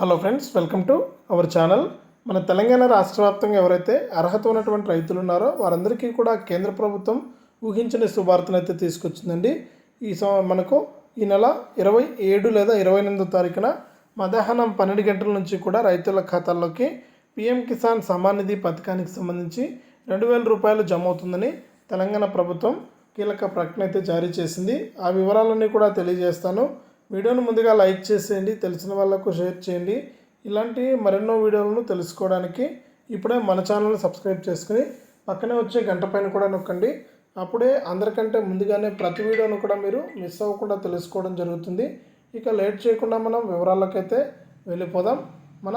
Hello friends welcome to our channel మన తెలంగాణ రాష్ట్ర వ్యాప్తంగా ఎవరైతే అర్హత ఉన్నటువంటి రైతులు ఉన్నారో వారందరికీ కూడా కేంద్ర ప్రభుత్వం ఊహించని శుభార్తను అయితే తీసుకొచ్చిందండి. ఈ సం- మనకు ఈ నెల ఇరవై ఏడు లేదా ఇరవై ఎనిమిదో తారీఖున మధ్యాహ్నం పన్నెండు గంటల నుంచి కూడా రైతుల ఖాతాల్లోకి పిఎం కిసాన్ సమ్మాన్ నిధి పథకానికి సంబంధించి రెండు వేల రూపాయలు జమ అవుతుందని తెలంగాణ ప్రభుత్వం కీలక ప్రకటన అయితే జారీ చేసింది. ఆ వివరాలన్నీ కూడా తెలియజేస్తాను. వీడియోను ముందుగా లైక్ చేసేయండి తెలిసిన వాళ్ళకు షేర్ చేయండి. ఇలాంటి మరెన్నో వీడియోలను తెలుసుకోవడానికి ఇప్పుడే మన ఛానల్ని సబ్స్క్రైబ్ చేసుకుని పక్కనే వచ్చే గంట పైన కూడా నొక్కండి. అప్పుడే అందరికంటే ముందుగానే ప్రతి వీడియోను కూడా మీరు మిస్ అవ్వకుండా తెలుసుకోవడం జరుగుతుంది. ఇక లేట్ చేయకుండా మనం వివరాలకైతే వెళ్ళిపోదాం. మన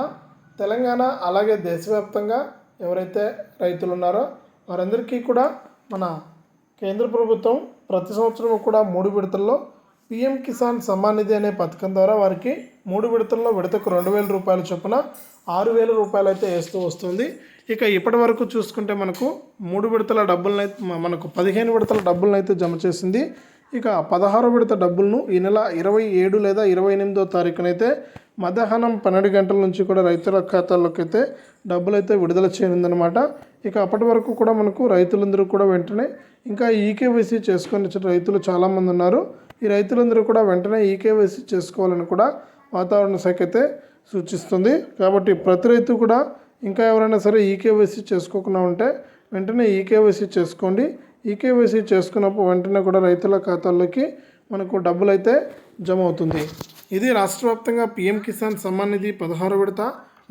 తెలంగాణ అలాగే దేశవ్యాప్తంగా ఎవరైతే రైతులు ఉన్నారో వారందరికీ కూడా మన కేంద్ర ప్రభుత్వం ప్రతి సంవత్సరం కూడా మూడు విడతల్లో పిఎం కిసాన్ సమ్మాన్ నిధి అనే పథకం ద్వారా వారికి మూడు విడతల్లో విడతకు రెండు వేల రూపాయల చొప్పున ఆరు వేల రూపాయలు అయితే వేస్తూ వస్తుంది. ఇక ఇప్పటి వరకు చూసుకుంటే మనకు మూడు విడతల డబ్బులను మనకు పదిహేను విడతల డబ్బులను అయితే జమ చేసింది. ఇక పదహారు విడత డబ్బులను ఈ నెల ఇరవై ఏడు లేదా ఇరవై ఎనిమిదో తారీఖునైతే మధ్యాహ్నం పన్నెండు గంటల నుంచి కూడా రైతుల ఖాతాల్లోకి అయితే డబ్బులు అయితే విడుదల చేయనుందనమాట ఇక అప్పటి వరకు కూడా మనకు రైతులందరూ కూడా వెంటనే ఇంకా ఈకేవైసీ చేసుకొని రైతులు చాలామంది ఉన్నారు. ఈ రైతులందరూ కూడా వెంటనే ఈకేవైసీ చేసుకోవాలని కూడా వాతావరణ శాఖ అయితే సూచిస్తుంది. కాబట్టి ప్రతి రైతు కూడా ఇంకా ఎవరైనా సరే ఈకేవైసీ చేసుకోకుండా ఉంటే వెంటనే ఈకేవైసీ చేసుకోండి. ఈకేవైసీ చేసుకున్నప్పుడు వెంటనే కూడా రైతుల ఖాతాల్లోకి మనకు డబ్బులు అయితే జమ అవుతుంది ఇది రాష్ట్ర వ్యాప్తంగా పీఎం కిసాన్ సమ్మాన్ నిధి పదహారు విడత.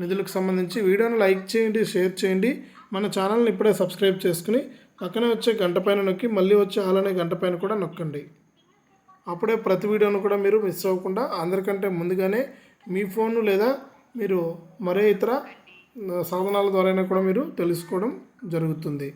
నిధులకు సంబంధించి వీడియోను లైక్ చేయండి షేర్ చేయండి. మన ఛానల్ని ఇప్పుడే సబ్స్క్రైబ్ చేసుకుని పక్కనే వచ్చే గంట పైన నొక్కి మళ్ళీ వచ్చే అలానే గంట పైన కూడా నొక్కండి. అప్పుడే ప్రతి వీడియోను కూడా మీరు మిస్ అవ్వకుండా అందరికంటే ముందుగానే మీ ఫోన్ లేదా మీరు మరే ఇతర సాధనాల ద్వారా కూడా మీరు తెలుసుకోవడం జరుగుతుంది.